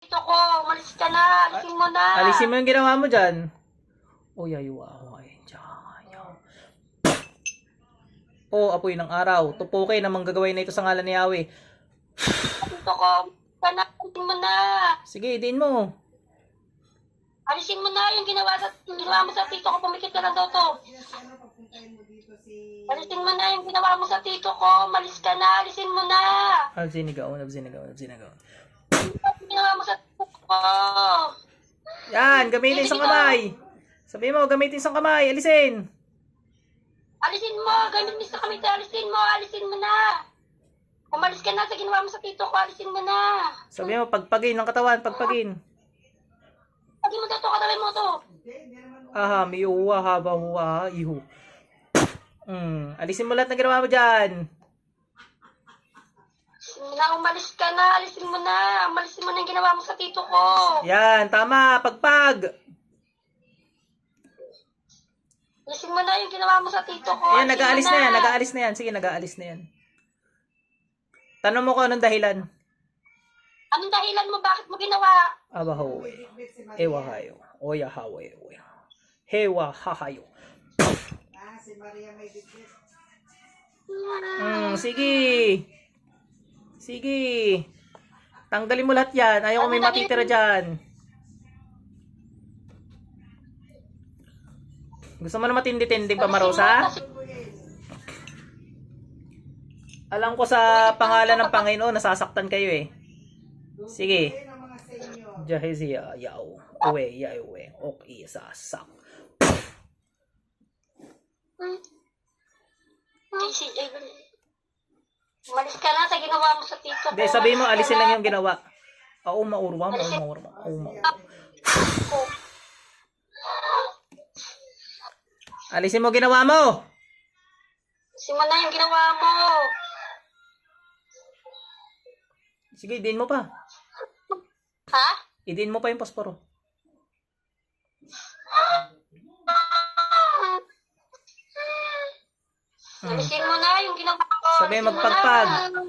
Ito ko, malis ka na. Alisin mo na. Alisin mo yung ginawa mo dyan. Uy, ayaw ako ngayon dyan. Oh, apoy ng araw. Tupukin na manggagawin na ito sa ngalan ni Yahweh. Ito ko. Alisin mo na. Sige, din mo. Alisin mo na yung ginawa, sa, ginawa mo sa tito ko. Pumikit ka na daw to. Alisin mo na yung ginawa mo sa tito ko. Malis ka na. Alisin mo na. Absinigaw, absinigaw, absinigaw. Yung ginawa mo sa ko. Yan, gamitin isang kamay. Sabi mo, gamitin isang kamay. Alisin. Alisin mo. Gamit mo sa kami. Alisin mo. Alisin mo na. Umalis ka na sa ginawa mo sa tito ko. Alisin mo na. Sabi mo, pagpagin ng katawan, pagpagin. Pag mo to, katawin mo to. Aha, may uwa, haba, huwa, ihu. Hmm, alisin mo lahat na ginawa mo dyan. Na umalis ka na, alisin mo na. Umalisin mo na yung ginawa mo sa tito ko. Yan, tama, pagpag. Alisin mo na yung ginawa mo sa tito ko. Ayan, Alisin nag-aalis mo na yan, nag-aalis na yan. Sige, nag-aalis na yan. Tanong mo ko anong dahilan. Anong dahilan mo? Bakit mo ginawa? Aba hawe. Ewa hayo. Oya hawe. Oya. Hewa hahayo. Hmm, sige. Sige. Tanggalin mo lahat yan. Ayaw ko may matitira dyan. Gusto mo na matindi-tinding pa, Marosa? Alam ko sa pangalan ng Panginoon, nasasaktan kayo eh. Sige. Jahezia, yaw. Uwe, yawe. Ok, sasak. JC, eh, Umalis ka na sa ginawa mo sa tito. Hindi, sabihin mo, alisin lang yung ginawa. Oo, maurwam, oo, maurwam, oo, maurwam. Alisin mo ginawa mo! Alisin mo na yung ginawa mo. Sige, idin mo pa. Ha? Idin mo pa yung posporo. Alisin mo na yung ginawa ko. Sabi, magpagpag. na.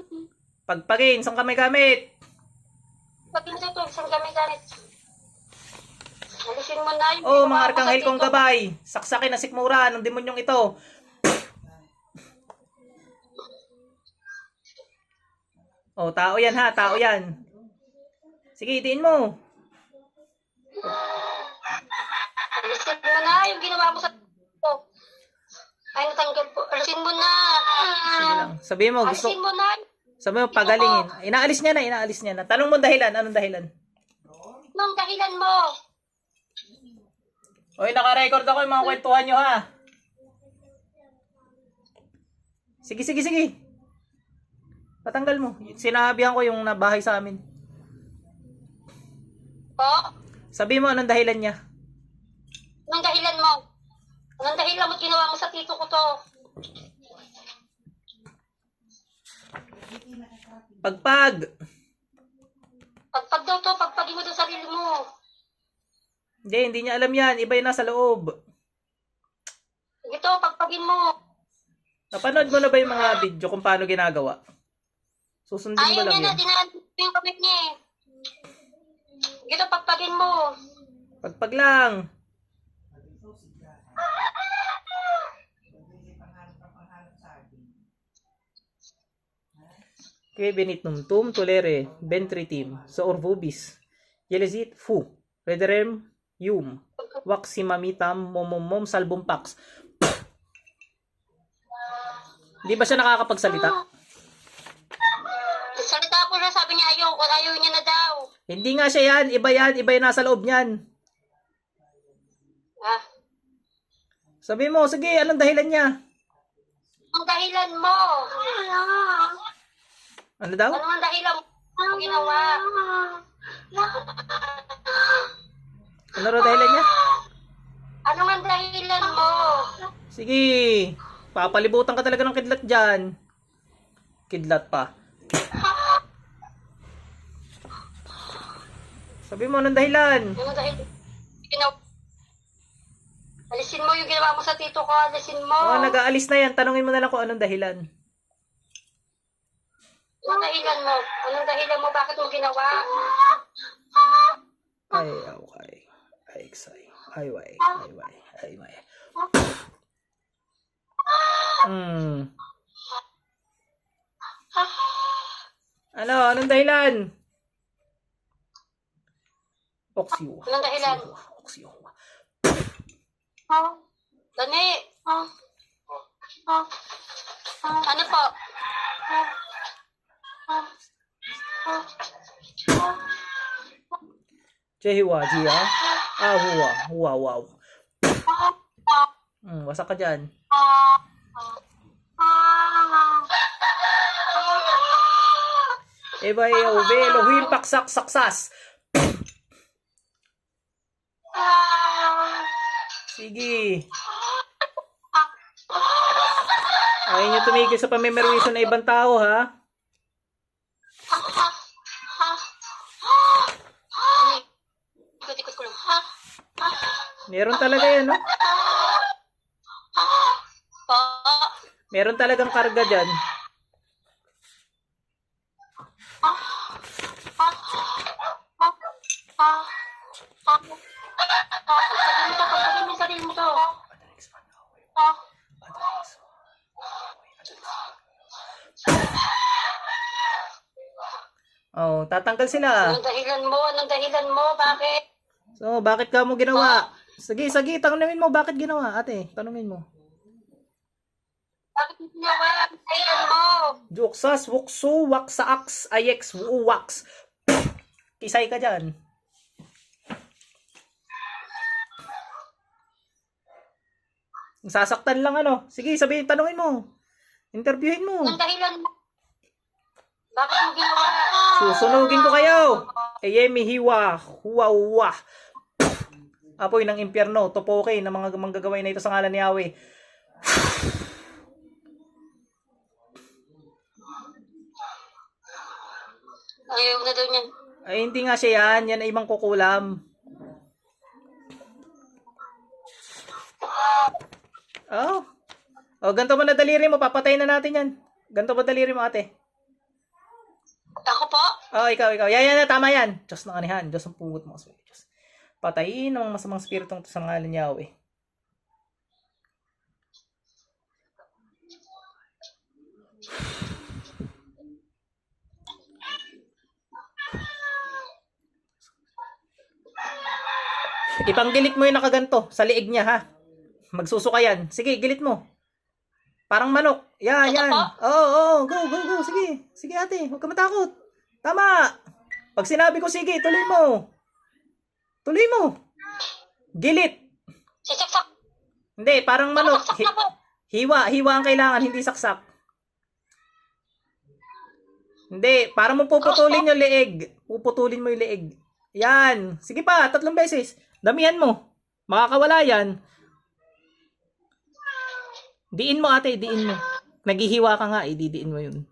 Pagpagin, saan ka may gamit? Pag hindi ito, isang gamit-gamit. Alisin mo na yung Oh, mga arkanghel kong ko. gabay. Saksakin na sikmura ng demonyong ito. Oh, tao yan ha, tao yan. Sige, itiin mo. Alisin mo na yung ginawa mo sa. Ay, natanggal po. Alisin mo na. Sige lang. Sabihin mo, gusto, Alisin mo na. sabihin mo, pagalingin. Inaalis niya na, inaalis niya na. Tanong mo dahilan, anong dahilan? Nung dahilan mo. Oy, naka-record ako yung mga kwentuhan nyo ha. Sige, sige, sige. Patanggal mo. Sinabihan ko yung nabahay sa amin. Po? Sabi mo anong dahilan niya. Anong dahilan mo? Anong dahilan mo ginawa mo sa tito ko to? Pagpag. Pagpag daw to, pagpagin mo daw sarili mo. Hindi, hindi niya alam yan. Iba yung nasa loob. Ito, pagpagin mo. Napanood mo na ba yung mga video kung paano ginagawa? Susundin mo Ayaw lang niya na, yun. dinaan yung kamay niya eh. Ito, pagpagin mo. Pagpag lang. Que benit num tolere ventritim sa orvubis. Yelezit fu. Rederem yum. Waximamitam momomom salbumpax. Di ba siya nakakapagsalita? Salita po siya, sabi niya ayaw, ayaw niya na daw. Hindi nga siya yan. Iba yan. Iba yung nasa loob niyan. Ah, Sabi mo, sige, anong dahilan niya? ang dahilan mo. Ano daw? Ano ang dahilan mo? Ano ginawa? Ano raw dahilan niya? Ano ang dahilan mo? Sige. Papalibutan ka talaga ng kidlat dyan. Kidlat pa. Sabi mo, anong dahilan? Ano dahilan? Ginawa. Alisin mo yung ginawa mo sa tito ko. Alisin mo. Oo, nag-aalis na yan. Tanungin mo na lang kung anong dahilan. Anong dahilan mo? Anong dahilan mo? Bakit mo ginawa? Ay, okay. Ay, xay. Ay, way. Ay, way. Ay, way. Hmm. Ano? Anong dahilan? Oksyo. Anong dahilan? Oksyo. Dani. Ano po? Jehiwa, Jia. Ah, huwa. Huwa, wow. Hmm, wasak ka dyan. Eba, yo, velo, huil, paksak, saksas. Sige. Ayaw niyo tumigil sa pamimerwisyo ng ibang tao, ha? Meron talaga yan, no? Meron talagang karga dyan. Oh, tatanggal sila. Anong dahilan mo? Anong dahilan mo? Bakit? So, bakit ka mo ginawa? Sige, sige, tanungin mo, bakit ginawa, ate? Tanungin mo. Bakit ginawa? Dahilan mo? Juksas, wuksu, waksaaks, ayeks, wuwaks. Kisay ka dyan. Sasaktan lang ano. Sige, sabihin, tanungin mo. Interviewin mo. Anong dahilan mo? Bakit mo ginawa? Susunugin ko kayo. Eyemi hiwa, huwa huwa. Apoy ng impyerno, topoke ng mga manggagaway na ito sa ngalan ni Yahweh. Ayaw na daw niyan. Ay, hindi nga siya yan. Yan ay ibang kukulam. Oh. Oh, ganito mo na daliri mo. Papatayin na natin yan. Ganito ba daliri mo, ate? Ako po? Oh, ikaw, ikaw. Yan, yan. Tama yan. Diyos ng anihan. Diyos ang pungot mo. Diyos. Patayin ang masamang spiritong ito sa ngalan ni Yahweh. Ipanggilit mo yung nakaganto sa liig niya, ha? Magsusuka yan. Sige, gilit mo. Parang manok. Yan, Ito yan. Oo, oo. Go, go, go. Sige. Sige, ate. Huwag ka matakot. Tama. Pag sinabi ko, sige, tuloy mo. Tuloy mo. Gilit. Sisaksak. Hindi, parang manok. Hi- hiwa. Hiwa ang kailangan, hindi saksak. Hindi, parang mo puputulin yung leeg. Puputulin mo yung leeg. Yan. Sige pa, tatlong beses. Damihan mo. Makakawala yan. Diin mo ate, diin mo. Naghihiwa ka nga, eh, didiin mo yun.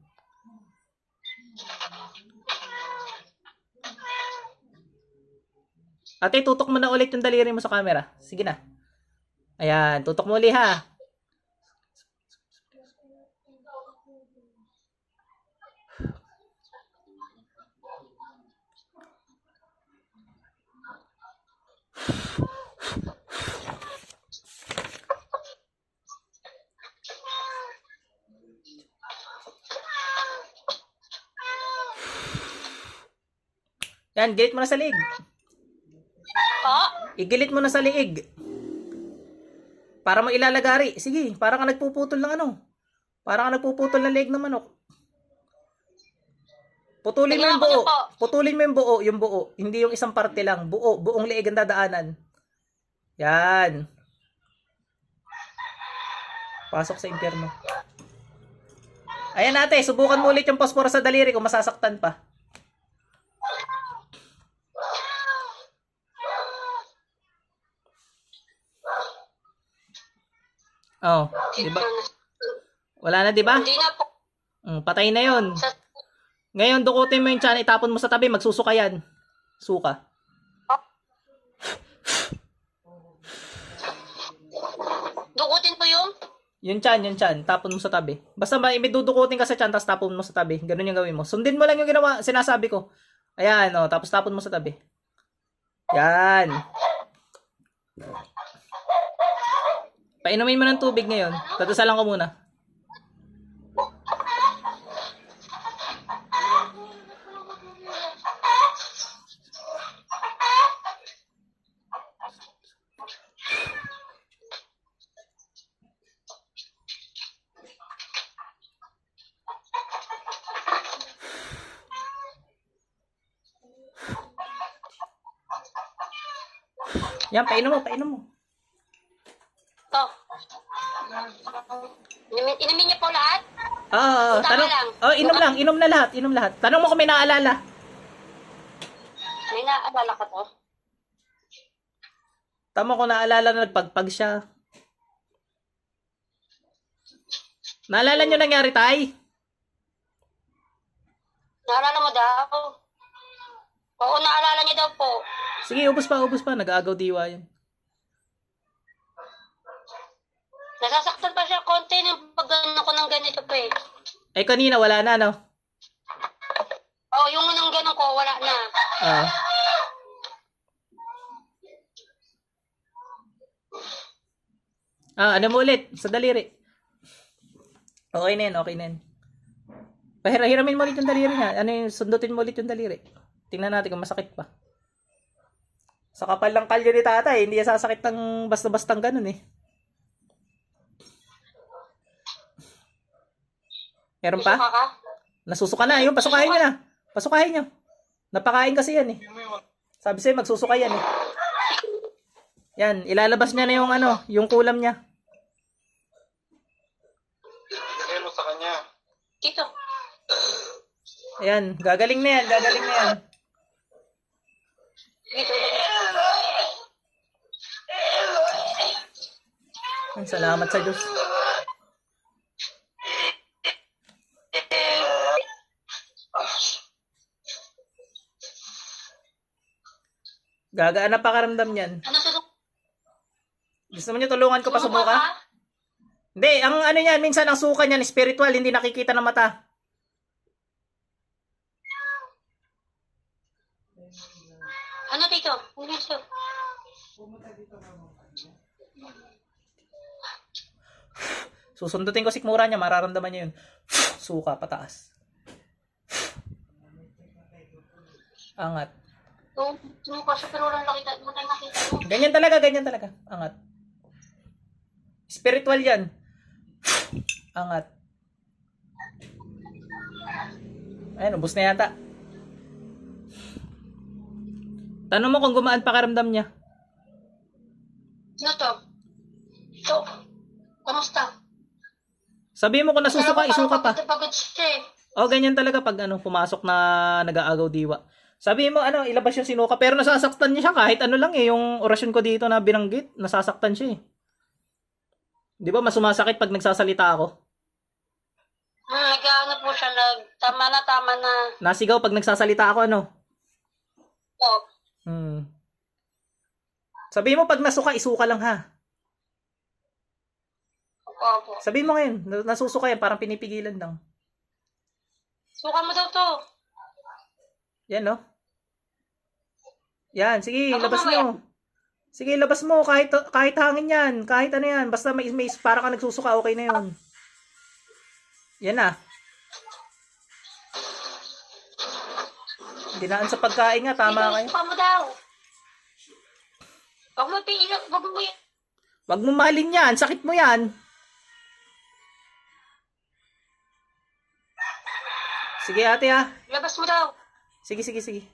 Ate, tutok mo na ulit yung daliri mo sa camera. Sige na. Ayan, tutok mo ulit ha. Yan, gilit mo na sa liig. Igilit mo na sa liig. Para mo ilalagari. Sige, para ka nagpuputol ng ano. Para ka nagpuputol ng liig ng manok. Putulin mo yung buo. Putulin mo yung buo, yung buo. Hindi yung isang parte lang. Buo, buong liig ang dadaanan. Yan. Pasok sa impyerno. Ayan ate, subukan mo ulit yung posporo sa daliri kung masasaktan pa. Oh, di ba? Wala na, di ba? Hindi na po. Mm, patay na 'yon. Ngayon, dukutin mo yung tiyan, itapon mo sa tabi, magsusuka yan. Suka. dukutin po yung Yung tiyan, yung tiyan, tapon mo sa tabi. Basta may, may dudukutin ka sa tiyan, tapos tapon mo sa tabi. Ganun yung gawin mo. Sundin mo lang yung ginawa, sinasabi ko. Ayan, oh, tapos tapon mo sa tabi. Yan. Painumin mo ng tubig ngayon. Tatasalan ko muna. Yan, painom mo, painom mo. Inumin, niyo po lahat? Ah, Tama tanong. lang. Oh, inom lang, inom na lahat, inom lahat. Tanong mo kung may naalala. May naaalala ka to? Tama ko naalala na nagpagpag siya. Naalala nyo nangyari, Tay? Naalala mo daw? Oo, naalala niya daw po. Sige, ubos pa, ubos pa. Nag-aagaw diwa yan. Nasasaktan pa siya konti ng Eh, kanina wala na, no? Oo, yung nang ganun ko, wala na. Ah. Ah, ano mo ulit? Sa daliri. Okay na yan, okay na yan. Pahira, hiramin mo ulit yung daliri niya. Ano yung sundutin mo ulit yung daliri. Tingnan natin kung masakit pa. Sa kapal ng kalyo ni tatay, hindi sasakit ng basta-bastang ganun eh. Meron pa? Suka ka? Nasusuka na. Yung, pasukahin nyo na. Pasukahin nyo. Napakain kasi yan eh. Sabi sa'yo, magsusuka yan eh. Yan, ilalabas niya na yung ano, yung kulam niya. Ano sa kanya? Dito. Ayan, gagaling na yan, gagaling na yan. Salamat sa Diyos. Gagaan na pakaramdam niyan. Ano? Gusto mo niyo tulungan ko pa Sumuka subukan? ka? Hindi, ang ano niyan, minsan ang suka niyan, spiritual, hindi nakikita ng mata. Ano dito? Ano dito? Susundutin ko sikmura niya, mararamdaman niya yun. Suka, pataas. Angat. Siya pero walang nakita. Walang nakita mo. Ganyan talaga, ganyan talaga. Angat. Spiritual yan. Angat. Ayan, ubus na yata. Tanong mo kung gumaan pakaramdam niya. Ano to? Ito. Kamusta? Sabi mo kung nasusuka, isuka pa. Pagod siya eh. O, ganyan talaga pag ano, pumasok na nag-aagaw diwa. Sabi mo, ano, ilabas yung sinuka, pero nasasaktan niya siya kahit ano lang eh, yung orasyon ko dito na binanggit, nasasaktan siya eh. Di ba, mas sumasakit pag nagsasalita ako? Hmm, nag-ano po siya, nag, tama na, tama na. Nasigaw pag nagsasalita ako, ano? Oo. Hmm. Sabi mo, pag nasuka, isuka lang ha. Opo. Sabi mo ngayon, na- nasusuka yan, parang pinipigilan lang. Suka mo daw to. Yan, no? Yan, sige, Ako labas mamaya. mo. Sige, labas mo, kahit, kahit hangin yan, kahit ano yan, basta may, may para ka nagsusuka, okay na yun. Yan na. Dinaan sa pagkain nga, tama kayo. Suka mo daw. Huwag mo piilot, huwag mo y- Wag mo mahalin yan, sakit mo yan. Sige ate ha. labas mo daw. Sige, sige, sige.